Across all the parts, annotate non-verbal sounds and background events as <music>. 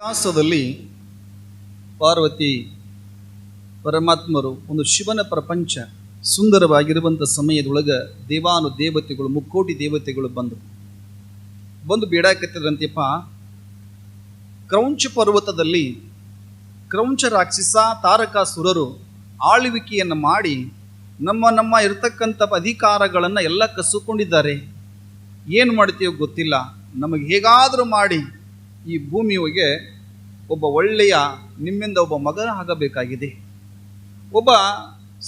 ಇತಿಹಾಸದಲ್ಲಿ ಪಾರ್ವತಿ ಪರಮಾತ್ಮರು ಒಂದು ಶಿವನ ಪ್ರಪಂಚ ಸುಂದರವಾಗಿರುವಂಥ ಸಮಯದೊಳಗೆ ದೇವಾನು ದೇವತೆಗಳು, ಮುಕ್ಕೋಟಿ ದೇವತೆಗಳು ಬಂದರು. ಬಂದು ಬೇಡಾಕತ್ತಿದ್ರಂತೆಪ್ಪ ಕ್ರೌಂಚ ಪರ್ವತದಲ್ಲಿ ಕ್ರೌಂಚ ರಾಕ್ಷಸ ತಾರಕಾಸುರರು ಆಳ್ವಿಕೆಯನ್ನು ಮಾಡಿ ನಮ್ಮ ನಮ್ಮ ಇರತಕ್ಕಂಥ ಅಧಿಕಾರಗಳನ್ನು ಎಲ್ಲ ಕಸುಕೊಂಡಿದ್ದಾರೆ. ಏನು ಮಾಡ್ತೀವೋ ಗೊತ್ತಿಲ್ಲ. ನಮಗೆ ಹೇಗಾದರೂ ಮಾಡಿ ಈ ಭೂಮಿಗೆ ಒಬ್ಬ ಒಳ್ಳೆಯ ನಿಮ್ಮಿಂದ ಒಬ್ಬ ಮಗ ಆಗಬೇಕಾಗಿದೆ. ಒಬ್ಬ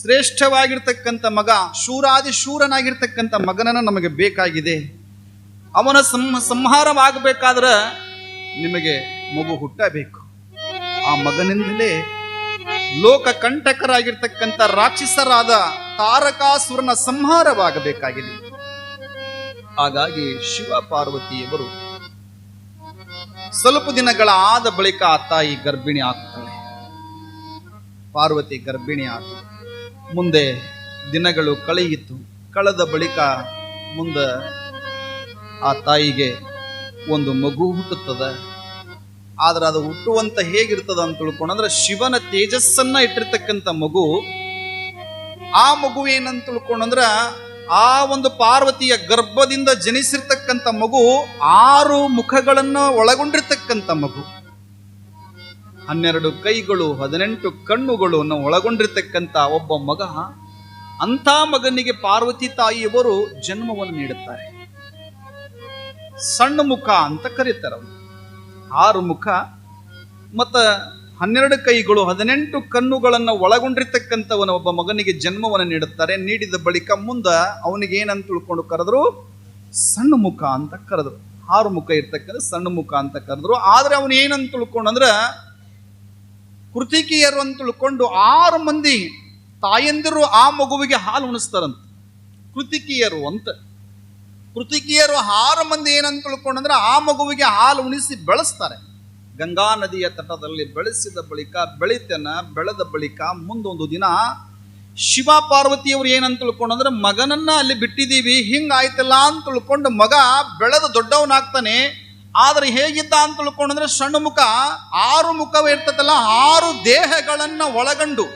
ಶ್ರೇಷ್ಠವಾಗಿರ್ತಕ್ಕಂಥ ಮಗ ಶೂರಾದಿ ಶೂರನಾಗಿರ್ತಕ್ಕಂಥ ಮಗನನ್ನು ನಮಗೆ ಬೇಕಾಗಿದೆ. ಅವನ ಸಂಹ, ಸಂಹಾರವಾಗಬೇಕಾದ್ರೆ ನಿಮಗೆ ಮಗು ಹುಟ್ಟಬೇಕು. ಆ ಮಗನಿಂದಲೇ ಲೋಕ ಕಂಟಕರಾಗಿರ್ತಕ್ಕಂಥ ರಾಕ್ಷಸರಾದ ತಾರಕಾಸುರನ ಸಂಹಾರವಾಗಬೇಕಾಗಿದೆ. ಹಾಗಾಗಿ ಶಿವ ಪಾರ್ವತಿಯವರು ಸ್ವಲ್ಪ ದಿನಗಳ ಆದ ಬಳಿಕ ಆ ತಾಯಿ ಗರ್ಭಿಣಿ ಆಗ್ತಾಳೆ ಪಾರ್ವತಿ ಗರ್ಭಿಣಿ ಆದ ಮುಂದೆ ದಿನಗಳು ಕಳೆಯಿತು. ಕಳೆದ ಬಳಿಕ ಮುಂದೆ ಆ ತಾಯಿಗೆ ಒಂದು ಮಗು ಹುಟ್ಟುತ್ತದೆ. ಆದ್ರೆ ಅದು ಹುಟ್ಟುವಂತ ಹೇಗಿರ್ತದ ಅಂತ ತಿಳ್ಕೊಂಡ್ರೆ ಶಿವನ ತೇಜಸ್ಸನ್ನ ಇಟ್ಟಿರ್ತಕ್ಕಂಥ ಮಗು. ಆ ಮಗು ಏನಂತ ತಿಳ್ಕೊಂಡ್ರ ಆ ಒಂದು ಪಾರ್ವತಿಯ ಗರ್ಭದಿಂದ ಜನಿಸಿರ್ತಕ್ಕಂಥ ಮಗು ಆರು ಮುಖಗಳನ್ನು ಒಳಗೊಂಡಿರ್ತಕ್ಕಂಥ ಮಗು ಹನ್ನೆರಡು ಕೈಗಳು, ಹದಿನೆಂಟು ಕಣ್ಣುಗಳು ಒಳಗೊಂಡಿರ್ತಕ್ಕಂಥ ಒಬ್ಬ ಮಗ, ಅಂಥ ಮಗನಿಗೆ ಪಾರ್ವತಿ ತಾಯಿಯವರು ಜನ್ಮವನ್ನು ನೀಡುತ್ತಾರೆ ಸಣ್ಣ ಮುಖ ಅಂತ ಕರೀತಾರೆ. ಆರು ಮುಖ, ಮತ್ತ ಹನ್ನೆರಡು ಕೈಗಳು, ಹದಿನೆಂಟು ಕಣ್ಣುಗಳನ್ನು ಒಳಗೊಂಡಿರ್ತಕ್ಕಂಥವನ ಒಬ್ಬ ಮಗನಿಗೆ ಜನ್ಮವನ್ನು ನೀಡುತ್ತಾರೆ. ನೀಡಿದ ಬಳಿಕ ಮುಂದ ಅವನಿಗೆ ಏನಂತ ತಿಳ್ಕೊಂಡು ಕರೆದ್ರು? ಸಣ್ಣ ಮುಖ ಅಂತ ಕರೆದ್ರು. ಆರು ಮುಖ ಇರ್ತಕ್ಕಂಥ ಸಣ್ಣ ಮುಖ ಅಂತ ಕರೆದ್ರು. ಆದ್ರೆ ಅವನು ಏನಂತ ತಿಳ್ಕೊಂಡಂದ್ರ ಕೃತಿಕಿಯರು ಅಂತ ತಿಳ್ಕೊಂಡು ಆರು ಮಂದಿ ತಾಯಂದಿರು ಆ ಮಗುವಿಗೆ ಹಾಲು ಉಣಿಸ್ತಾರಂತ. ಕೃತಿಕಿಯರು ಅಂತ. ಕೃತಿಕಿಯರು ಆರು ಮಂದಿ ಏನಂತ ತಿಳ್ಕೊಂಡಂದ್ರೆ ಆ ಮಗುವಿಗೆ ಹಾಲು ಉಣಿಸಿ ಬೆಳೆಸ್ತಾರೆ. ಗಂಗಾ ನದಿಯ ತಟದಲ್ಲಿ ಬೆಳೆಸಿದ ಬಳಿಕ, ಬೆಳಿತನ ಬೆಳೆದ ಬಳಿಕ ಮುಂದೊಂದು ದಿನ ಶಿವ ಪಾರ್ವತಿಯವರು ಏನಂತ ತಿಳ್ಕೊಂಡಂದ್ರೆ, ಮಗನನ್ನ ಅಲ್ಲಿ ಬಿಟ್ಟಿದ್ದೀವಿ, ಹಿಂಗಾಯ್ತಲ್ಲ ಅಂತ ತಿಳ್ಕೊಂಡು ಮಗ ಬೆಳೆದು ದೊಡ್ಡವನಾಗ್ತಾನೆ. ಆದ್ರೆ ಹೇಗಿದ್ದ ಅಂತ ತಿಳ್ಕೊಂಡಂದ್ರೆ, ಸಣ್ಣ ಮುಖ, ಆರು ಮುಖವೇ ಇರ್ತದಲ್ಲ ಆರು ದೇಹಗಳನ್ನ ಒಳಗಂಡು.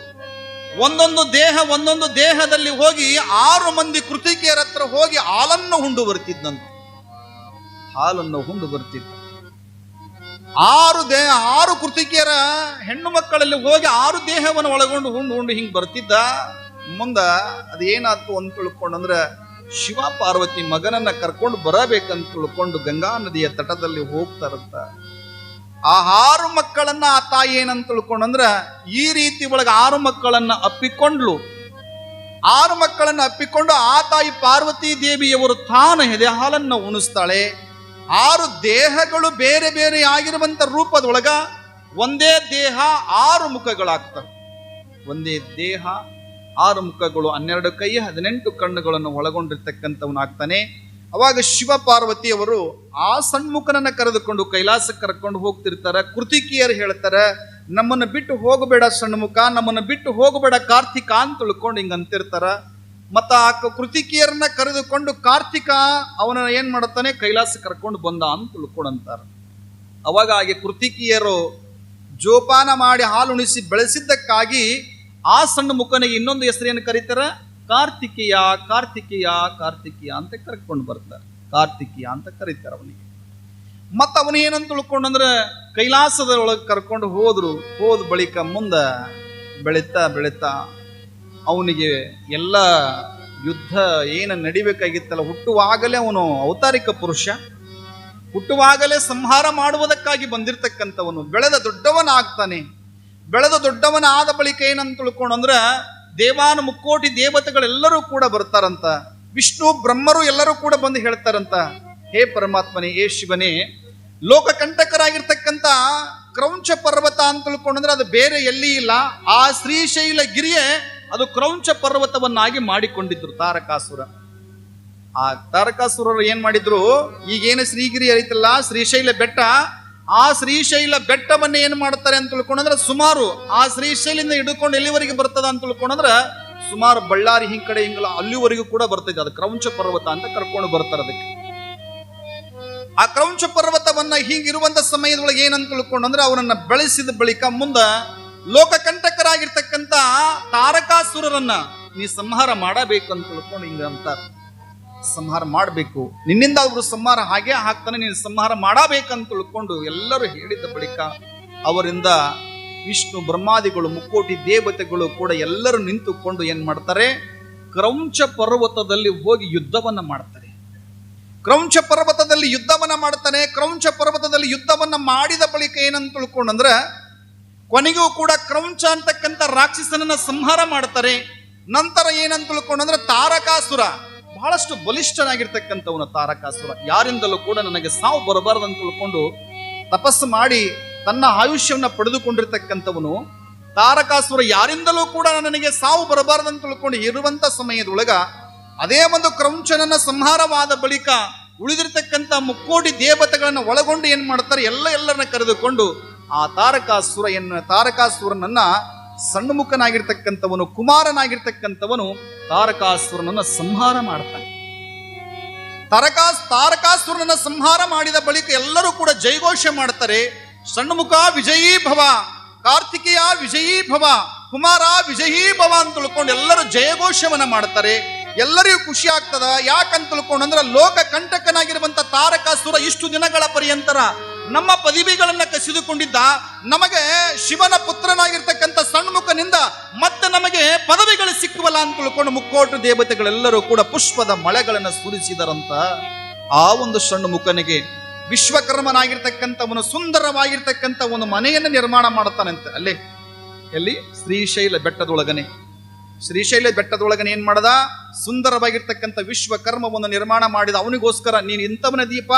ಒಂದೊಂದು ದೇಹ, ಒಂದೊಂದು ದೇಹದಲ್ಲಿ ಹೋಗಿ ಆರು ಮಂದಿ ಕೃತಿಕೆಯರ ಹತ್ರ ಹೋಗಿ ಹಾಲನ್ನು ಹುಂಡು ಬರ್ತಿದ್ದಂತೆ ಹಾಲನ್ನು ಹುಂಡು ಬರ್ತಿದ್ದ ಆರು ದೇಹ ಆರು ಕೃತಿಕೆಯರ ಹೆಣ್ಣು ಮಕ್ಕಳಲ್ಲಿ ಹೋಗಿ ಆರು ದೇಹವನ್ನು ಒಳಗೊಂಡು ಉಂಡು ಉಂಡು ಹಿಂಗೆ ಬರ್ತಿದ್ದ. ಮುಂದ ಅದೇನಾಯ್ತು ಅಂತ ತಿಳ್ಕೊಂಡಂದ್ರೆ ಶಿವ ಪಾರ್ವತಿ ಮಗನನ್ನ ಕರ್ಕೊಂಡು ಬರಬೇಕಂತ ತಿಳ್ಕೊಂಡು ಗಂಗಾ ನದಿಯ ತಟದಲ್ಲಿ ಹೋಗ್ತಾರಂತ ಆ ಆರು ಮಕ್ಕಳನ್ನ ಆ ತಾಯಿ ಏನಂತ ತಿಳ್ಕೊಂಡಂದ್ರ ಈ ರೀತಿ ಒಳಗೆ ಆರು ಮಕ್ಕಳನ್ನ ಅಪ್ಪಿಕೊಂಡ್ಲು. ಆರು ಮಕ್ಕಳನ್ನ ಅಪ್ಪಿಕೊಂಡು ಆ ತಾಯಿ ಪಾರ್ವತಿ ದೇವಿಯವರು ತಾನು ಎದೆ ಹಾಲನ್ನು ಉಣಿಸ್ತಾಳೆ. ಆರು ದೇಹಗಳು ಬೇರೆ ಬೇರೆ ಆಗಿರುವಂತ ರೂಪದೊಳಗ ಒಂದೇ ದೇಹ ಆರು ಮುಖಗಳಾಗ್ತವೆ. ಒಂದೇ ದೇಹ ಆರು ಮುಖಗಳು ಹನ್ನೆರಡು ಕೈ, ಹದಿನೆಂಟು ಕಣ್ಣುಗಳನ್ನು ಒಳಗೊಂಡಿರ್ತಕ್ಕಂಥವನಾಗ್ತಾನೆ. ಅವಾಗ ಶಿವ ಪಾರ್ವತಿಯವರು ಆ ಸಣ್ಮುಖನನ್ನ ಕರೆದುಕೊಂಡು, ಕೈಲಾಸಕ್ಕೆ ಕರ್ಕೊಂಡು ಹೋಗ್ತಿರ್ತಾರೆ. ಕೃತಿಕಿಯರು ಹೇಳ್ತಾರೆ, ನಮ್ಮನ್ನು ಬಿಟ್ಟು ಹೋಗಬೇಡ ಸಣ್ಮುಖ, ನಮ್ಮನ್ನು ಬಿಟ್ಟು ಹೋಗಬೇಡ ಕಾರ್ತಿಕ ಅಂತ ತಿಳ್ಕೊಂಡು ಹಿಂಗೆ ಅಂತಿರ್ತಾರ. ಮತ್ತ ಆ ಕೃತಿಕಿಯರನ್ನ ಕರೆದುಕೊಂಡು ಕಾರ್ತಿಕ ಅವನ ಏನು ಮಾಡುತ್ತಾನೆ? ಕೈಲಾಸ ಕರ್ಕೊಂಡು ಬಂದ ಅಂತ ತಿಳ್ಕೊಂಡಂತಾರ. ಅವಾಗ ಹಾಗೆ ಕೃತಿಕಿಯರು ಜೋಪಾನ ಮಾಡಿ ಹಾಲುಣಿಸಿ ಬೆಳೆಸಿದ್ದಕ್ಕಾಗಿ ಆ ಸಣ್ಣ ಮುಖನಿಗೆ ಇನ್ನೊಂದು ಹೆಸರೇನು ಕರೀತಾರ? ಕಾರ್ತಿಕೇಯ ಕಾರ್ತಿಕೇಯ ಕಾರ್ತಿಕೇಯ ಅಂತ ಕರ್ಕೊಂಡು ಬರ್ತಾರೆ. ಕಾರ್ತಿಕೀಯ ಅಂತ ಕರೀತಾರೆ ಅವನಿಗೆ. ಮತ್ತು ಅವನು ಏನಂತ ತಿಳ್ಕೊಂಡಂದ್ರೆ ಕೈಲಾಸದ ಒಳಗೆ ಕರ್ಕೊಂಡು ಹೋದ್ರು. ಹೋದ ಬಳಿಕ ಮುಂದೆ ಬೆಳೀತಾ ಬೆಳೀತಾ ಅವನಿಗೆ ಎಲ್ಲ ಯುದ್ಧ ಏನು ನಡಿಬೇಕಾಗಿತ್ತಲ್ಲ, ಹುಟ್ಟುವಾಗಲೇ ಅವನು ಔತಾರಿಕ ಪುರುಷ. ಹುಟ್ಟುವಾಗಲೇ ಸಂಹಾರ ಮಾಡುವುದಕ್ಕಾಗಿ ಬಂದಿರತಕ್ಕಂಥವನು. ಬೆಳೆದ ದೊಡ್ಡವನಾಗ್ತಾನೆ. ಬೆಳೆದ ದೊಡ್ಡವನ ಆದ ಬಳಿಕ ಏನಂತ ತಿಳ್ಕೊಂಡಂದ್ರೆ ದೇವಾನು ಮುಕ್ಕೋಟಿ ದೇವತೆಗಳೆಲ್ಲರೂ ಕೂಡ ಬರ್ತಾರಂತ. ವಿಷ್ಣು, ಬ್ರಹ್ಮರು ಎಲ್ಲರೂ ಕೂಡ ಬಂದು ಹೇಳ್ತಾರಂತ. ಹೇ ಪರಮಾತ್ಮನೇ, ಹೇ ಶಿವನೇ ಲೋಕ ಕಂಟಕರಾಗಿರ್ತಕ್ಕಂಥ ಕ್ರೌಂಚ ಪರ್ವತ ಅಂತ ತಿಳ್ಕೊಂಡಂದ್ರೆ ಅದು ಬೇರೆ ಎಲ್ಲಿ ಇಲ್ಲ. ಆ ಶ್ರೀಶೈಲ ಗಿರಿಯೇ ಅದು ಕ್ರೌಂಚ ಪರ್ವತವನ್ನಾಗಿ ಮಾಡಿಕೊಂಡಿದ್ರು ತಾರಕಾಸುರ. ಆ ತಾರಕಾಸುರರು ಏನ್ ಮಾಡಿದ್ರು? ಈಗೇನು ಶ್ರೀಗಿರಿ ಐತಲ್ಲ ಶ್ರೀಶೈಲ ಬೆಟ್ಟ, ಆ ಶ್ರೀಶೈಲ ಬೆಟ್ಟವನ್ನ ಏನ್ ಮಾಡ್ತಾರೆ ಅಂತ ತಿಳ್ಕೊಂಡ್ರೆ ಸುಮಾರು ಆ ಶ್ರೀಶೈಲಿಂದ ಹಿಡ್ಕೊಂಡು ಎಲ್ಲಿವರೆಗೆ ಬರ್ತದ ಅಂತ ತಿಳ್ಕೊಂಡ್ರೆ ಸುಮಾರು ಬಳ್ಳಾರಿ ಹಿಂಗ್ ಕಡೆ ಹಿಂಗಲ್ಲ ಅಲ್ಲಿವರೆಗೂ ಕೂಡ ಬರ್ತೈತೆ. ಅದು ಕ್ರೌಂಚ ಪರ್ವತ ಅಂತ ಕರ್ಕೊಂಡು ಬರ್ತಾರೆ ಅದಕ್ಕೆ. ಆ ಕ್ರೌಂಚ ಪರ್ವತವನ್ನ ಹಿಂಗಿರುವಂತ ಸಮಯದೊಳಗೆ ಏನಂತ ತಿಳ್ಕೊಂಡು ಅಂದ್ರೆ ಅವರನ್ನ ಬೆಳೆಸಿದ ಬಳಿಕ ಮುಂದ ಲೋಕಕಂಟಕರಾಗಿರ್ತಕ್ಕಂಥ ತಾರಕಾಸುರರನ್ನ ನೀ ಸಂಹಾರ ಮಾಡಬೇಕು ಅಂತ ತಿಳ್ಕೊಂಡು ಹಿಂಗ ಅಂತಾರೆ. ಸಂಹಾರ ಮಾಡಬೇಕು. ನಿನ್ನಿಂದ ಅವರು ಸಂಹಾರ ಹಾಗೆ ಹಾಕ್ತಾನೆ, ನೀನು ಸಂಹಾರ ಮಾಡಬೇಕಂತ ತಿಳ್ಕೊಂಡು ಎಲ್ಲರೂ ಹೇಳಿದ ಬಳಿಕ ಅವರಿಂದ ವಿಷ್ಣು, ಬ್ರಹ್ಮಾದಿಗಳು, ಮುಕ್ಕೋಟಿ ದೇವತೆಗಳು ಕೂಡ ಎಲ್ಲರೂ ನಿಂತುಕೊಂಡು ಏನ್ ಮಾಡ್ತಾರೆ? ಕ್ರೌಂಚ ಪರ್ವತದಲ್ಲಿ ಹೋಗಿ ಯುದ್ಧವನ್ನ ಮಾಡ್ತಾರೆ. ಕ್ರೌಂಚ ಪರ್ವತದಲ್ಲಿ ಯುದ್ಧವನ್ನ ಮಾಡ್ತಾನೆ. ಕ್ರೌಂಚ ಪರ್ವತದಲ್ಲಿ ಯುದ್ಧವನ್ನ ಮಾಡಿದ ಬಳಿಕ ಏನಂತ ತಿಳ್ಕೊಂಡಂದ್ರ ಕೊನೆಗೂ ಕೂಡ ಕ್ರೌಂಚ ಅಂತಕ್ಕಂಥ ರಾಕ್ಷಸನನ್ನ ಸಂಹಾರ ಮಾಡ್ತಾರೆ. ನಂತರ ಏನಂತ ತಿಳ್ಕೊಂಡಂದ್ರೆ ತಾರಕಾಸುರ. ಬಹಳಷ್ಟು ಬಲಿಷ್ಠನಾಗಿರ್ತಕ್ಕಂಥವನ ತಾರಕಾಸುರ. ಯಾರಿಂದಲೂ ಕೂಡ ನನಗೆ ಸಾವು ಬರಬಾರದು ಅಂತ ತಿಳ್ಕೊಂಡು ತಪಸ್ಸು ಮಾಡಿ ತನ್ನ ಆಯುಷ್ಯವನ್ನ ಪಡೆದುಕೊಂಡಿರ್ತಕ್ಕಂಥವನು. ತಾರಕಾಸುರ ಯಾರಿಂದಲೂ ಕೂಡ ನನಗೆ ಸಾವು ಬರಬಾರದು ಅಂತ ತಿಳ್ಕೊಂಡು ಇರುವಂತ ಸಮಯದೊಳಗ ಅದೇ ಒಂದು ಕ್ರೌಂಚನನ್ನ ಸಂಹಾರವಾದ ಬಳಿಕ ಉಳಿದಿರ್ತಕ್ಕಂಥ ಮುಕ್ಕೋಟಿ ದೇವತೆಗಳನ್ನು ಒಳಗೊಂಡು ಏನ್ ಮಾಡ್ತಾರೆ? ಎಲ್ಲ ಎಲ್ಲರನ್ನ ಕರೆದುಕೊಂಡು ಆ ತಾರಕಾಸುರ ಎನ್ನ ತಾರಕಾಸುರನನ್ನ ಸಣ್ಣಮುಖನಾಗಿರ್ತಕ್ಕಂಥವನು, ಕುಮಾರನಾಗಿರ್ತಕ್ಕಂಥವನು ತಾರಕಾಸುರನನ್ನ ಸಂಹಾರ ಮಾಡ್ತಾನೆ. ತಾರಕಾ ತಾರಕಾಸುರನನ್ನ ಸಂಹಾರ ಮಾಡಿದ ಬಳಿಕ ಎಲ್ಲರೂ ಕೂಡ ಜೈಘೋಷ ಮಾಡ್ತಾರೆ, ಸಣ್ಣಮುಖ ವಿಜಯೀ ಭವ, ಕಾರ್ತಿಕೇಯ ವಿಜಯೀ ಭವ, ಕುಮಾರ ವಿಜಯೀ ಭವ ಅಂತ ತಿಳ್ಕೊಂಡು ಎಲ್ಲರೂ ಜಯಘೋಷವನ್ನ ಮಾಡ್ತಾರೆ. ಎಲ್ಲರಿಗೂ ಖುಷಿ ಆಗ್ತದ? ಯಾಕಂತ ತಿಳ್ಕೊಂಡು ಅಂದ್ರೆ ಲೋಕ ಕಂಟಕನಾಗಿರುವಂತ ತಾರಕಾಸುರ ಇಷ್ಟು ದಿನಗಳ ಪರ್ಯಂತರ ನಮ್ಮ ಪದವಿಗಳನ್ನ ಕಸಿದುಕೊಂಡಿದ್ದ, ನಮಗೆ ಶಿವನ ಪುತ್ರನಾಗಿರ್ತಕ್ಕಂಥ ಸಣ್ಮುಖನಿಂದ ಮತ್ತೆ ನಮಗೆ ಪದವಿಗಳು ಸಿಕ್ಕುವಲ್ಲ ಅಂತ ತಿಳ್ಕೊಂಡು ಮುಕ್ಕೋಟು ದೇವತೆಗಳೆಲ್ಲರೂ ಕೂಡ ಪುಷ್ಪದ ಮಳೆಗಳನ್ನು ಸುರಿಸಿದರಂತ ಆ ಒಂದು ಸಣ್ಮುಖನಿಗೆ ವಿಶ್ವಕರ್ಮನಾಗಿರ್ತಕ್ಕಂಥವನು ಸುಂದರವಾಗಿರ್ತಕ್ಕಂಥ ಒಂದು ಮನೆಯನ್ನು ನಿರ್ಮಾಣ ಮಾಡುತ್ತಾನಂತೆ ಅಲ್ಲೇ, ಎಲ್ಲಿ? ಶ್ರೀಶೈಲ ಬೆಟ್ಟದೊಳಗನೆ. ಶ್ರೀಶೈಲ ಬೆಟ್ಟದೊಳಗನೆ ಏನು ಮಾಡದ? ಸುಂದರವಾಗಿರ್ತಕ್ಕಂಥ ವಿಶ್ವಕರ್ಮವನ್ನು ನಿರ್ಮಾಣ ಮಾಡಿದ ಅವನಿಗೋಸ್ಕರ, ನೀನು ಇಂಥವನ ದೀಪ,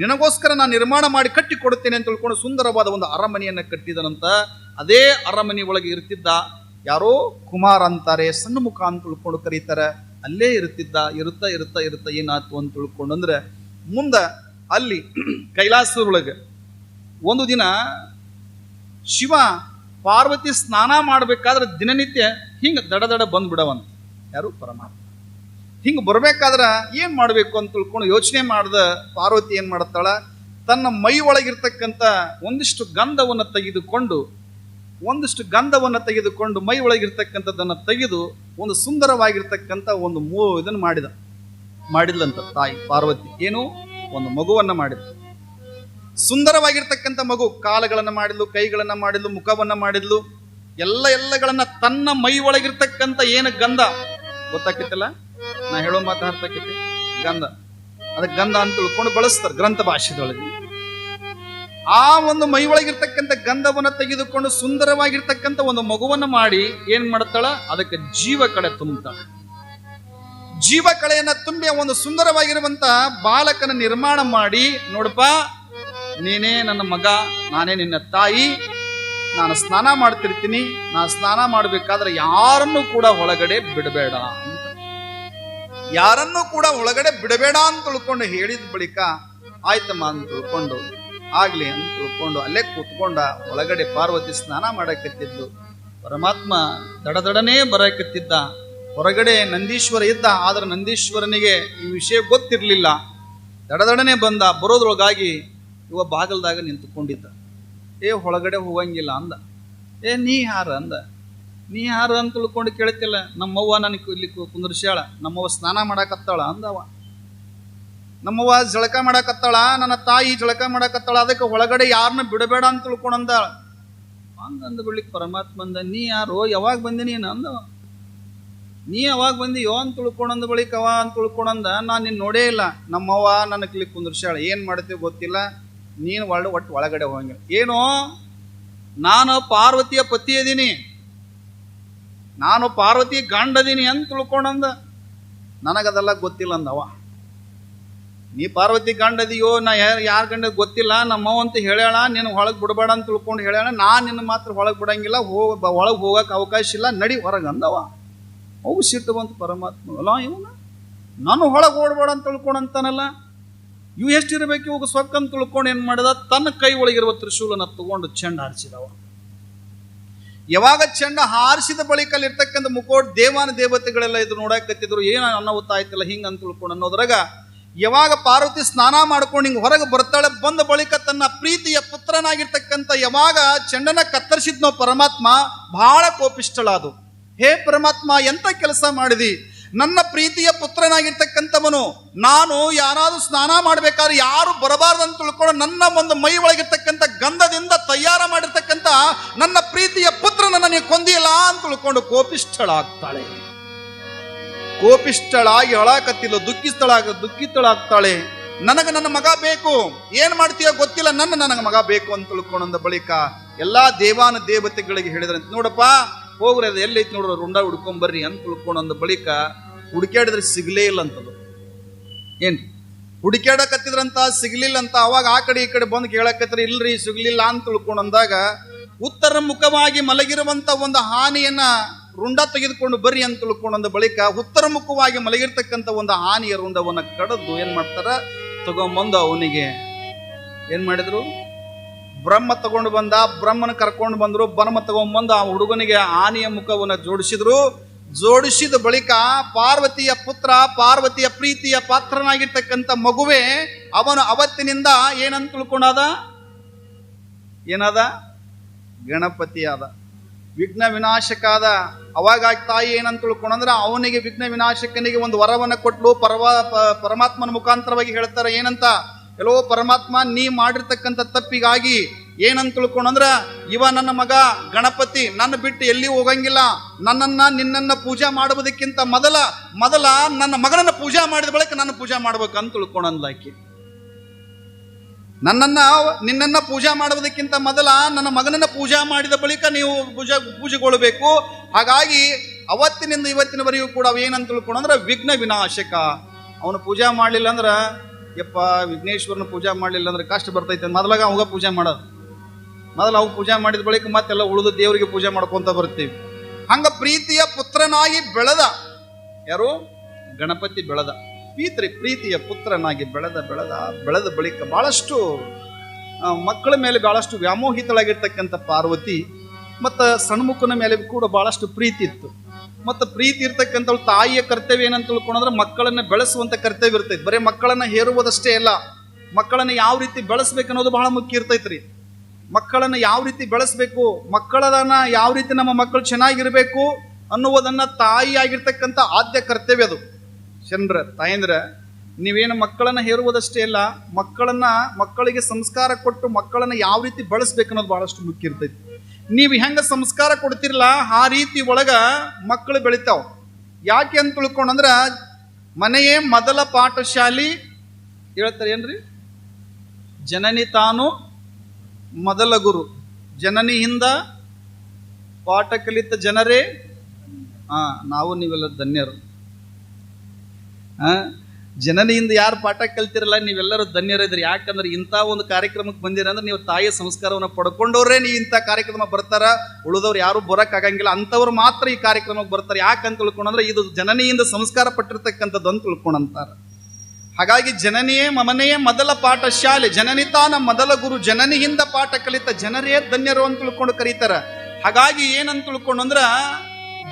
ನಿನಗೋಸ್ಕರ ನಾನು ನಿರ್ಮಾಣ ಮಾಡಿ ಕಟ್ಟಿ ಕೊಡುತ್ತೇನೆ ಅಂತ ತಿಳ್ಕೊಂಡು ಸುಂದರವಾದ ಒಂದು ಅರಮನೆಯನ್ನ ಕಟ್ಟಿದನಂತ ಅದೇ ಅರಮನೆ ಒಳಗೆ ಇರ್ತಿದ್ದ ಯಾರೋ ಕುಮಾರ್ ಅಂತಾರೆ, ಸಣ್ಣ ಮುಖ ಅಂತ ತಿಳ್ಕೊಂಡು ಕರೀತಾರೆ. ಅಲ್ಲೇ ಇರುತ್ತಿದ್ದ ಇರುತ್ತಾ ಇರುತ್ತಾ ಇರುತ್ತಾ ಏನಾಯ್ತು ಅಂತ ತಿಳ್ಕೊಂಡು ಅಂದ್ರೆ ಮುಂದೆ ಅಲ್ಲಿ <clears throat> ಕೈಲಾಸದೊಳಗೆ ಒಂದು ದಿನ ಶಿವ ಪಾರ್ವತಿ ಸ್ನಾನ ಮಾಡಬೇಕಾದ್ರೆ ದಿನನಿತ್ಯ ಹಿಂಗೆ ದಡ ದಡ ಬಂದ್ಬಿಡವಂತ ಯಾರು? ಪರಮಾತ್ಮ. ಹಿಂಗೆ ಬರಬೇಕಾದ್ರೆ ಏನು ಮಾಡಬೇಕು ಅಂತ ತಿಳ್ಕೊಂಡು ಯೋಚನೆ ಮಾಡ್ದ ಪಾರ್ವತಿ ಏನು ಮಾಡ್ತಾಳ? ತನ್ನ ಮೈ ಒಳಗಿರ್ತಕ್ಕಂಥ ಒಂದಿಷ್ಟು ಗಂಧವನ್ನು ತೆಗೆದುಕೊಂಡು, ಒಂದಿಷ್ಟು ಗಂಧವನ್ನು ತೆಗೆದುಕೊಂಡು ಮೈ ಒಳಗಿರ್ತಕ್ಕಂಥದ್ದನ್ನು ತೆಗೆದು ಒಂದು ಸುಂದರವಾಗಿರ್ತಕ್ಕಂಥ ಒಂದು ಮೂ ಇದನ್ನು ಮಾಡಿದ. ಮಾಡಿದ್ಲಂತ ತಾಯಿ ಪಾರ್ವತಿ. ಏನು? ಒಂದು ಮಗುವನ್ನು ಮಾಡಿದ ಸುಂದರವಾಗಿರ್ತಕ್ಕಂಥ ಮಗು, ಕಾಲುಗಳನ್ನು ಮಾಡಿದ್ಲು, ಕೈಗಳನ್ನು ಮಾಡಿದ್ಲು, ಮುಖವನ್ನ ಮಾಡಿದ್ಲು, ಎಲ್ಲ ಎಲ್ಲಗಳನ್ನ ತನ್ನ ಮೈ ಒಳಗಿರ್ತಕ್ಕಂಥ ಏನು ಗಂಧ? ಗೊತ್ತಾಕಿತ್ತಲ್ಲ ನಾ ಹೇಳೋ ಮಾತು ಅರ್ಥಾಕೈತಿ ಗಂಧ. ಅದಕ್ಕೆ ಗಂಧ ಅಂತ ತಿಳ್ಕೊಂಡು ಬಳಸ್ತಾರೆ ಗ್ರಂಥ ಭಾಷೆದೊಳಗೆ. ಆ ಒಂದು ಮೈ ಒಳಗಿರ್ತಕ್ಕಂಥ ಗಂಧವನ್ನ ತೆಗೆದುಕೊಂಡು ಸುಂದರವಾಗಿರ್ತಕ್ಕಂಥ ಒಂದು ಮಗುವನ್ನು ಮಾಡಿ ಏನ್ ಮಾಡ್ತಾಳ? ಅದಕ್ಕೆ ಜೀವ ಕಳೆ ತುಂಬುತ್ತಾಳೆ. ಜೀವ ಕಳೆಯನ್ನ ತುಂಬಿ ಒಂದು ಸುಂದರವಾಗಿರುವಂತಹ ಬಾಲಕನ ನಿರ್ಮಾಣ ಮಾಡಿ ನೋಡಪ್ಪ ನೀನೇ ನನ್ನ ಮಗ, ನಾನೇ ನಿನ್ನ ತಾಯಿ, ನಾನು ಸ್ನಾನ ಮಾಡ್ತಿರ್ತೀನಿ ನಾನು ಸ್ನಾನ ಮಾಡಬೇಕಾದ್ರೆ ಯಾರನ್ನು ಕೂಡ ಒಳಗಡೆ ಬಿಡಬೇಡ ಅಂತ. ಯಾರನ್ನು ಕೂಡ ಒಳಗಡೆ ಬಿಡಬೇಡ ಅಂತ ತಿಳ್ಕೊಂಡು ಹೇಳಿದ ಬಳಿಕ ಆಯ್ತಮ್ಮ ಅಂತ ತಿಳ್ಕೊಂಡು, ಆಗ್ಲಿ ಅಂತ ತಿಳ್ಕೊಂಡು ಅಲ್ಲೇ ಕೂತ್ಕೊಂಡ ಒಳಗಡೆ ಪಾರ್ವತಿ ಸ್ನಾನ ಮಾಡಕತ್ತಿದ್ದು ಪರಮಾತ್ಮ ದಡದಡನೆ ಬರಕತ್ತಿದ್ದ. ಹೊರಗಡೆ ನಂದೀಶ್ವರ ಇದ್ದ, ಆದ್ರೆ ನಂದೀಶ್ವರನಿಗೆ ಈ ವಿಷಯ ಗೊತ್ತಿರಲಿಲ್ಲ. ದಡದಡನೆ ಬಂದ, ಬರೋದ್ರೊಳಗಾಗಿ ಇವ ಬಾಗಲ್ದಾಗ ನಿಂತುಕೊಂಡಿದ್ದ. ಏ, ಒಳಗಡೆ ಹೋಗಂಗಿಲ್ಲ ಅಂದ. ಏ, ನೀ ಯಾರು? ಅಂದ. ನೀ ಯಾರು? ಅಂತ ತಿಳ್ಕೊಂಡು ಕೇಳ್ತಿಲ್ಲ. ನಮ್ಮವ್ವ ನನಗೆ ಇಲ್ಲಿ ಕುಂದರ್ಸ್ಯಾಳ. ನಮ್ಮವ್ವ ಸ್ನಾನ ಮಾಡಾಕತ್ತಾಳ ಅಂದವ. ನಮ್ಮವ್ವ ಜಳಕ ಮಾಡಾಕತ್ತಾಳ. ನನ್ನ ತಾಯಿ ಜಳಕ ಮಾಡಾಕತ್ತಾಳ. ಅದಕ್ಕೆ ಒಳಗಡೆ ಯಾರನ್ನ ಬಿಡಬೇಡ ಅಂತ ತಿಳ್ಕೊಂಡಂದಾಳ ಹಂಗಂದ ಬಿಡ್ಲಿಕ್ಕೆ ಪರಮಾತ್ಮ ಅಂದ ನೀ ಯಾರು? ಯಾವಾಗ ಬಂದಿ ನೀನು? ಅಂದವ. ನೀ ಯಾವಾಗ ಬಂದಿಯೋ? ಅಂತ ತಿಳ್ಕೊಂಡಂದ ಬಳಿಕ ಅವ ಅಂತ ತಿಳ್ಕೊಂಡಂದ ನಾನು ನಿನ್ನ ನೋಡೇ ಇಲ್ಲ. ನಮ್ಮವ್ವ ನನ್ನ ಇಲ್ಲಿ ಕುಂದ್ರಿಸ್ಯಾಳ. ಏನು ಮಾಡ್ತೀವಿ ಗೊತ್ತಿಲ್ಲ. ನೀನು ಒಳ್ಳೆ ಒಟ್ಟು ಒಳಗಡೆ ಹೋಗಂಗಿಲ್ಲ. ಏನು? ನಾನು ಪಾರ್ವತಿಯ ಪತಿ ಅದೀನಿ ನಾನು ಪಾರ್ವತಿ ಗಂಡದೀನಿ ಅಂತ ತಿಳ್ಕೊಂಡಂದ, ನನಗದೆಲ್ಲ ಗೊತ್ತಿಲ್ಲ ಅಂದವ ನೀ ಪಾರ್ವತಿ ಗಂಡದಿಯೋ, ನಾ ಯಾರು, ಯಾರ ಗಂಡ ಗೊತ್ತಿಲ್ಲ ನಮ್ಮವ ಅಂತ ಹೇಳ್ಯಾಳ ನಿನ್ನ ಒಳಗೆ ಬಿಡಬೇಡ ಅಂತ ತಿಳ್ಕೊಂಡು ಹೇಳ್ಯಾಳ ನಾನು ನಿನ್ನ ಮಾತ್ರ ಒಳಗೆ ಬಿಡಂಗಿಲ್ಲ, ಹೋಗ ಒಳಗೆ ಹೋಗಕ್ಕೆ ಅವಕಾಶ ಇಲ್ಲ, ನಡಿ ಹೊರಗೆ ಅಂದವ. ಅವು ಸಿಟ್ಟು ಬಂತು ಪರಮಾತ್ಮ, ಅಲ್ಲ ಇವನು? ನಾನು ಒಳಗೆ ಓಡ್ಬೇಡ ಅಂತ ತಿಳ್ಕೊಂಡಂತಾನಲ್ಲ. ಇವು ಎಷ್ಟಿರಬೇಕು ಇವಾಗ ಸ್ವಕ್ಕ ಅಂತ ತಿಳ್ಕೊಂಡು ಏನು ಮಾಡಿದ? ತನ್ನ ಕೈ ಒಳಗಿರುವ ತ್ರಿಶೂಲನ ತಗೊಂಡು ಚೆಂಡ ಹಾರಿಸಿದವ. ಯಾವಾಗ ಚೆಂಡ ಹಾರಿಸಿದ ಬಳಿಕ ಅಲ್ಲಿರ್ತಕ್ಕಂಥ ಮುಕೋಟ್ ದೇವಾನ ದೇವತೆಗಳೆಲ್ಲ ಇದು ನೋಡಕತ್ತಿದ್ರು, ಏನು ಅನಾಹುತ ಆಯ್ತಿಲ್ಲ, ಹಿಂಗೆ ಅಂತ ತಿಳ್ಕೊಂಡು ಅನ್ನೋದ್ರಾಗ, ಯಾವಾಗ ಪಾರ್ವತಿ ಸ್ನಾನ ಮಾಡ್ಕೊಂಡು ಹಿಂಗೆ ಹೊರಗೆ ಬರ್ತಾಳೆ, ಬಂದ ಬಳಿಕ ತನ್ನ ಪ್ರೀತಿಯ ಪುತ್ರನಾಗಿರ್ತಕ್ಕಂಥ ಯಾವಾಗ ಚೆಂಡನ ಕತ್ತರಿಸಿದ್ನೋ ಪರಮಾತ್ಮ ಬಹಳ ಕೋಪಿಷ್ಟಳಾದು ಹೇ ಪರಮಾತ್ಮ, ಎಂತ ಕೆಲಸ ಮಾಡಿದಿ? ನನ್ನ ಪ್ರೀತಿಯ ಪುತ್ರನಾಗಿರ್ತಕ್ಕಂಥವನು, ನಾನು ಯಾರಾದರೂ ಸ್ನಾನ ಮಾಡಬೇಕಾದ್ರೆ ಯಾರು ಬರಬಾರ್ದಂತ ತಿಳ್ಕೊಂಡು ನನ್ನ ಒಂದು ಮೈ ಒಳಗಿರ್ತಕ್ಕಂಥ ಗಂಧದಿಂದ ತಯಾರ ಮಾಡಿರ್ತಕ್ಕಂಥ ನನ್ನ ಪ್ರೀತಿಯ ಪುತ್ರನನ್ನ ನೀವು ಕೊಂದಿಲ್ಲ ಅಂತ ತಿಳ್ಕೊಂಡು ಕೋಪಿಷ್ಠಳಾಗ್ತಾಳೆ. ಕೋಪಿಷ್ಠಳಾಗಿ ಅಳಾಕತ್ತಿಲ್ಲ ದುಃಖಿಸ್ತಳಾಗ ದುಃಖಿತಳಾಗ್ತಾಳೆ. ನನಗ ನನ್ನ ಮಗ ಬೇಕು, ಏನ್ ಮಾಡ್ತೀಯೋ ಗೊತ್ತಿಲ್ಲ, ನನ್ನ ನನಗ ಮಗ ಬೇಕು ಅಂತ ತಿಳ್ಕೊಂಡ ಬಳಿಕ ಎಲ್ಲಾ ದೇವಾನ ದೇವತೆಗಳಿಗೆ ಹೇಳಿದ್ರಂತೆ, ನೋಡಪ್ಪ ಹೋಗ್ರಿ, ಅದು ಎಲ್ಲೈತಿ ನೋಡ್ರಿ ರುಂಡ ಹುಡ್ಕೊಂಬರ್ರಿ ಅಂತ ತಿಳ್ಕೊಂಡ ಬಳಿಕ ಹುಡುಕ್ಯಾಡಿದ್ರೆ ಸಿಗ್ಲೇ ಇಲ್ಲ ಅಂತದು. ಏನ್ರಿ? ಹುಡುಕ್ಯಾಡಕತ್ತಿದ್ರಂತ ಸಿಗ್ಲಿಲ್ಲ ಅಂತ ಅವಾಗ ಆ ಕಡೆ ಈ ಕಡೆ ಬಂದು ಕೇಳಕತ್ರಿ, ಇಲ್ರಿ, ಸಿಗ್ಲಿಲ್ಲ ಅಂತ ತಿಳ್ಕೊಂಡಂದಾಗ ಉತ್ತರ ಮುಖವಾಗಿ ಮಲಗಿರುವಂತ ಒಂದು ಹಾನಿಯನ್ನ ರುಂಡ ತೆಗೆದುಕೊಂಡು ಬರ್ರಿ ಅಂತ ತಿಳ್ಕೊಂಡ ಬಳಿಕ ಉತ್ತರ ಮುಖವಾಗಿ ಮಲಗಿರ್ತಕ್ಕಂಥ ಒಂದು ಹಾನಿಯ ರುಂಡವನ್ನ ಕಡದ್ದು ಏನ್ ಮಾಡ್ತಾರ? ತಗೊಂಬಂದು ಅವನಿಗೆ ಏನ್ ಮಾಡಿದ್ರು? ಬ್ರಹ್ಮ ತಗೊಂಡು ಬಂದ, ಬ್ರಹ್ಮನ ಕರ್ಕೊಂಡು ಬಂದರು ಬ್ರಹ್ಮ ತಗೊಂಡ್ಬಂದು ಆ ಹುಡುಗನಿಗೆ ಆನೆಯ ಮುಖವನ್ನು ಜೋಡಿಸಿದ್ರು. ಜೋಡಿಸಿದ ಬಳಿಕ ಪಾರ್ವತಿಯ ಪುತ್ರ, ಪಾರ್ವತಿಯ ಪ್ರೀತಿಯ ಪಾತ್ರನಾಗಿರ್ತಕ್ಕಂಥ ಮಗುವೆ ಅವನು ಅವತ್ತಿನಿಂದ ಏನಂತ ತಿಳ್ಕೊಂಡಾದ? ಏನಾದ? ಗಣಪತಿ ಆದ ವಿಘ್ನ ವಿನಾಶಕಾದ ಅವಾಗ ಆ ತಾಯಿ ಏನಂತ ತಿಳ್ಕೊಂಡಂದ್ರೆ ಅವನಿಗೆ ವಿಘ್ನ ವಿನಾಶಕನಿಗೆ ಒಂದು ವರವನ್ನು ಕೊಟ್ಟಲು ಪರವ ಪರಮಾತ್ಮನ ಮುಖಾಂತರವಾಗಿ ಹೇಳ್ತಾರೆ ಏನಂತ? ಎಲ್ಲೋ ಪರಮಾತ್ಮ, ನೀ ಮಾಡಿರ್ತಕ್ಕಂಥ ತಪ್ಪಿಗಾಗಿ ಏನಂತ ತಿಳ್ಕೊಂಡಂದ್ರ ಇವ ನನ್ನ ಮಗ ಗಣಪತಿ, ನನ್ನ ಬಿಟ್ಟು ಎಲ್ಲಿ ಹೋಗಂಗಿಲ್ಲ. ನನ್ನನ್ನ, ನಿನ್ನನ್ನ ಪೂಜಾ ಮಾಡುವುದಕ್ಕಿಂತ ಮೊದಲ ಮೊದಲ ನನ್ನ ಮಗನನ್ನ ಪೂಜಾ ಮಾಡಿದ ಬಳಿಕ ನನ್ನ ಪೂಜಾ ಮಾಡ್ಬೇಕು ಅಂತ ತಿಳ್ಕೊಂಡಂದ್ಲಾಕಿ ನನ್ನನ್ನ, ನಿನ್ನನ್ನ ಪೂಜಾ ಮಾಡುವುದಕ್ಕಿಂತ ಮೊದಲ ನನ್ನ ಮಗನನ್ನ ಪೂಜಾ ಮಾಡಿದ ಬಳಿಕ ನೀವು ಪೂಜಾ ಪೂಜೆಗೊಳ್ಳಬೇಕು ಹಾಗಾಗಿ ಅವತ್ತಿನಿಂದ ಇವತ್ತಿನವರೆಗೂ ಕೂಡ ಏನಂತ ತಿಳ್ಕೊಂಡ್ರೆ ವಿಘ್ನ ವಿನಾಶಕ. ಅವನು ಪೂಜಾ ಮಾಡಲಿಲ್ಲ ಅಂದ್ರೆ ಯಪ್ಪ, ವಿಘ್ನೇಶ್ವರನ ಪೂಜೆ ಮಾಡಲಿಲ್ಲ ಅಂದ್ರೆ ಕಷ್ಟ ಬರ್ತೈತೆ ಮೊದಲಾಗ ಅವಾಗ ಪೂಜೆ ಮಾಡೋದು. ಮೊದಲು ಅವಾಗ ಪೂಜೆ ಮಾಡಿದ ಬಳಿಕ ಮತ್ತೆಲ್ಲ ಉಳಿದ ದೇವರಿಗೆ ಪೂಜೆ ಮಾಡ್ಕೊಂತ ಬರ್ತೀವಿ ಹಂಗ ಪ್ರೀತಿಯ ಪುತ್ರನಾಗಿ ಬೆಳೆದ. ಯಾರು? ಗಣಪತಿ ಬೆಳೆದ. ಪೀತ್ರಿ, ಪ್ರೀತಿಯ ಪುತ್ರನಾಗಿ ಬೆಳೆದ ಬೆಳೆದ ಬೆಳೆದ ಬಳಿಕ ಬಹಳಷ್ಟು ಮಕ್ಕಳ ಮೇಲೆ ಬಹಳಷ್ಟು ವ್ಯಾಮೋಹಿತಳಾಗಿರ್ತಕ್ಕಂಥ ಪಾರ್ವತಿ, ಮತ್ತು ಸಣ್ಮುಖನ ಮೇಲೆ ಕೂಡ ಬಹಳಷ್ಟು ಪ್ರೀತಿ ಇತ್ತು. ಮತ್ತು ಪ್ರೀತಿ ಇರ್ತಕ್ಕಂಥವ್ಳು ತಾಯಿಯ ಕರ್ತವ್ಯ ಏನಂತ ತಿಳ್ಕೊಂಡ್ರೆ ಮಕ್ಕಳನ್ನು ಬೆಳೆಸುವಂಥ ಕರ್ತವ್ಯ ಇರ್ತೈತೆ. ಬರೀ ಮಕ್ಕಳನ್ನು ಹೇರುವುದಷ್ಟೇ ಅಲ್ಲ, ಮಕ್ಕಳನ್ನು ಯಾವ ರೀತಿ ಬೆಳೆಸ್ಬೇಕು ಅನ್ನೋದು ಬಹಳ ಮುಖ್ಯ ಇರ್ತೈತ್ರಿ. ಮಕ್ಕಳನ್ನು ಯಾವ ರೀತಿ ಬೆಳೆಸಬೇಕು ಮಕ್ಕಳನ್ನ ಯಾವ ರೀತಿ ನಮ್ಮ ಮಕ್ಕಳು ಚೆನ್ನಾಗಿರಬೇಕು ಅನ್ನುವುದನ್ನು ತಾಯಿ ಆಗಿರ್ತಕ್ಕಂಥ ಆದ್ಯ ಕರ್ತವ್ಯ ಅದು. ಚಂದ್ರ, ತಾಯಂದ್ರ, ನೀವೇನು ಮಕ್ಕಳನ್ನು ಹೇರುವುದಷ್ಟೇ ಅಲ್ಲ, ಮಕ್ಕಳನ್ನು ಮಕ್ಕಳಿಗೆ ಸಂಸ್ಕಾರ ಕೊಟ್ಟು ಮಕ್ಕಳನ್ನು ಯಾವ ರೀತಿ ಬೆಳೆಸ್ಬೇಕು ಅನ್ನೋದು ಬಹಳಷ್ಟು ಮುಖ್ಯ ಇರ್ತೈತಿ. ನೀವು ಹೆಂಗ ಸಂಸ್ಕಾರ ಕೊಡ್ತಿರಲ್ಲ ಆ ರೀತಿ ಒಳಗ ಮಕ್ಕಳು ಬೆಳಿತಾವೆ. ಯಾಕೆ ಅಂತ ತಿಳ್ಕೊಂಡಂದ್ರ ಮನೆಯೇ ಮೊದಲ ಪಾಠಶಾಲಿ ಹೇಳ್ತಾರೆ ಏನ್ರಿ? ಜನನಿ ತಾನು ಮೊದಲ ಗುರು. ಜನನಿಯಿಂದ ಪಾಠ ಕಲಿತ ಜನರೇ ಹಾ ನಾವು ನೀವೆಲ್ಲ ಧನ್ಯರು. ಆ ಜನನಿಯಿಂದ ಯಾರು ಪಾಠ ಕಲ್ತಿರಲ್ಲ, ನೀವೆಲ್ಲರೂ ಧನ್ಯರಿದ್ರಿ. ಯಾಕಂದ್ರೆ ಇಂಥ ಒಂದು ಕಾರ್ಯಕ್ರಮಕ್ಕೆ ಬಂದಿರಂದ್ರೆ ನೀವು ತಾಯಿಯ ಸಂಸ್ಕಾರವನ್ನು ಪಡ್ಕೊಂಡವ್ರೆ ನೀವು ಇಂಥ ಕಾರ್ಯಕ್ರಮ ಬರ್ತಾರ. ಉಳಿದವ್ರು ಯಾರು ಬರಕ್ ಆಗಂಗಿಲ್ಲ. ಅಂಥವ್ರು ಮಾತ್ರ ಈ ಕಾರ್ಯಕ್ರಮಕ್ಕೆ ಬರ್ತಾರೆ. ಯಾಕಂತ ತಿಳ್ಕೊಂಡ್ರೆ ಇದು ಜನನಿಯಿಂದ ಸಂಸ್ಕಾರ ಪಟ್ಟಿರ್ತಕ್ಕಂಥದ್ದು ಅಂತ ತಿಳ್ಕೊಂಡಂತಾರೆ ಹಾಗಾಗಿ ಜನನಿಯೇ ಮಮನೆಯೇ ಮೊದಲ ಪಾಠ ಶಾಲೆ ಜನನಿತಾನ ಮೊದಲ ಗುರು. ಜನನಿಯಿಂದ ಪಾಠ ಕಲಿತ ಜನರೇ ಧನ್ಯರು ಅಂತ ತಿಳ್ಕೊಂಡು ಕರೀತಾರ. ಹಾಗಾಗಿ ಏನಂತ ತಿಳ್ಕೊಂಡು ಅಂದ್ರ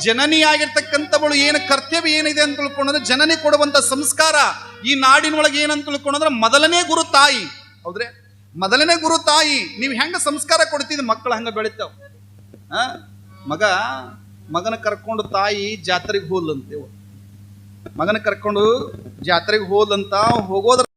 ಜನನಿಯಾಗಿರ್ತಕ್ಕಂಥವಳು ಏನು ಕರ್ತವ್ಯ ಏನಿದೆ ಅಂತ ತಿಳ್ಕೊಂಡ್ರೆ ಜನನಿ ಕೊಡುವಂತ ಸಂಸ್ಕಾರ ಈ ನಾಡಿನೊಳಗೆ ಏನಂತ ತಿಳ್ಕೊಂಡ್ರೆ ಮೊದಲನೇ ಗುರು ತಾಯಿ. ಹೌದ್ರೆ? ಮೊದಲನೇ ಗುರು ತಾಯಿ. ನೀವು ಹೆಂಗ ಸಂಸ್ಕಾರ ಕೊಡ್ತಿದ್ ಮಕ್ಕಳು ಹಂಗ ಬೆಳಿತಾವ. ಮಗ, ಮಗನ ಕರ್ಕೊಂಡು ತಾಯಿ ಜಾತ್ರೆಗೆ ಹೋದ್ಲಂತೇವ ಮಗನ ಕರ್ಕೊಂಡು ಜಾತ್ರೆಗೆ ಹೋದಂತ ಹೋಗೋದ್ರ